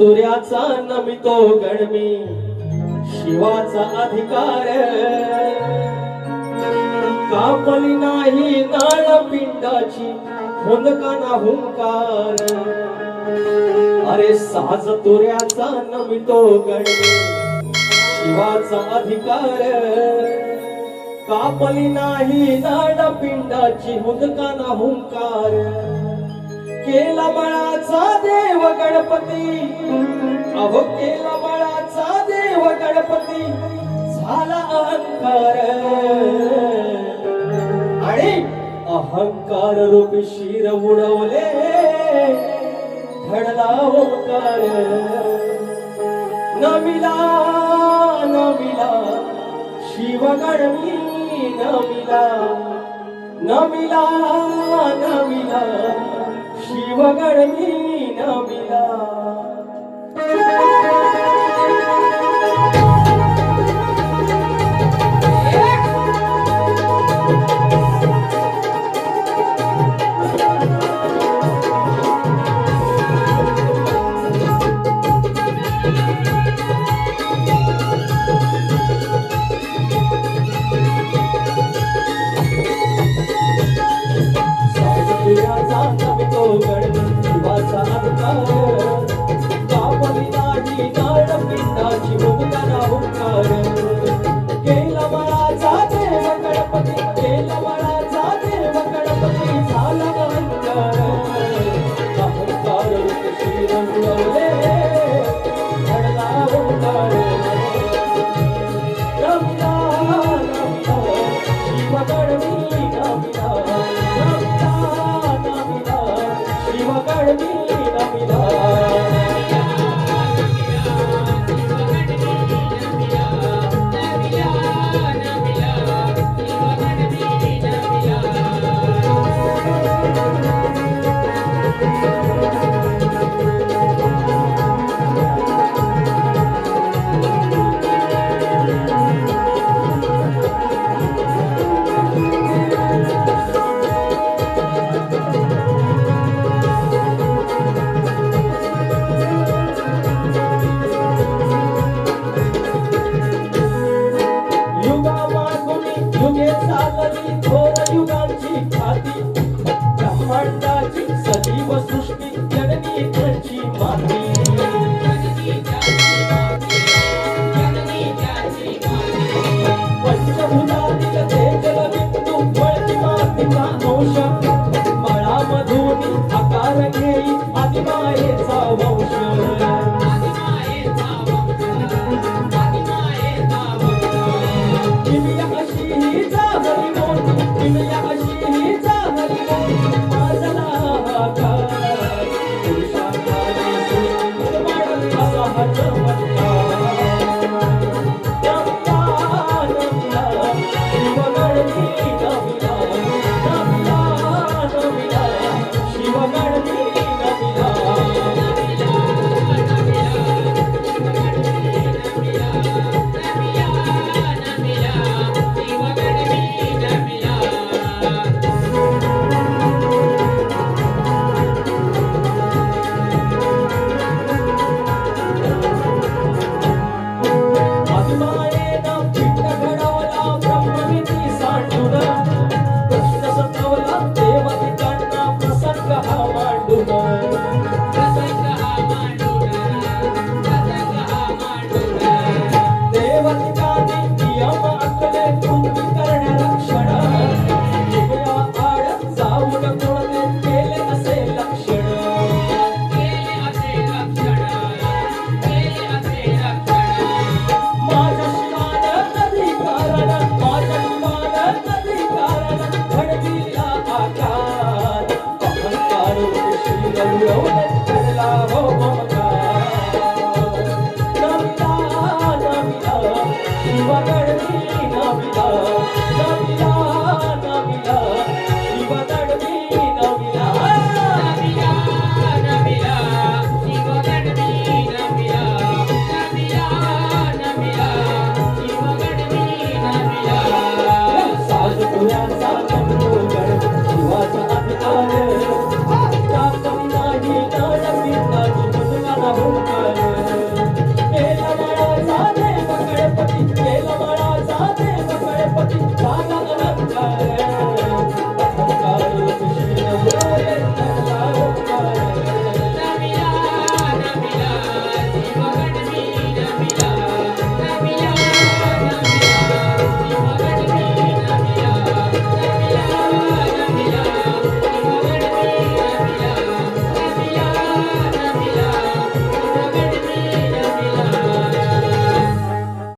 साज नमितो गणमी शिवाचा अधिकार. कापली नाही नाळ पिंडाची हुंदकाना हुंकार. अरे साज तुऱ्याचा नमितो गणमी शिवाचा अधिकार. कापली नाही नाड पिंडाची हुंदकाना हुंकार. केला बळाचा देव गणपती. अहो केला बळाचा देव गणपती. झाला अहंकार. आणि अहंकार रूपी शिर उडवले. घडला ओंकार. नमिला नमिला. शिवगणमी नमिला. नमिला नमिला. शिवगणमी नमिला दाखवली युगे चालली थोर युगांची खाती. ब्रह्मांडाची सजीव सृष्टी जननी माती. Thank you.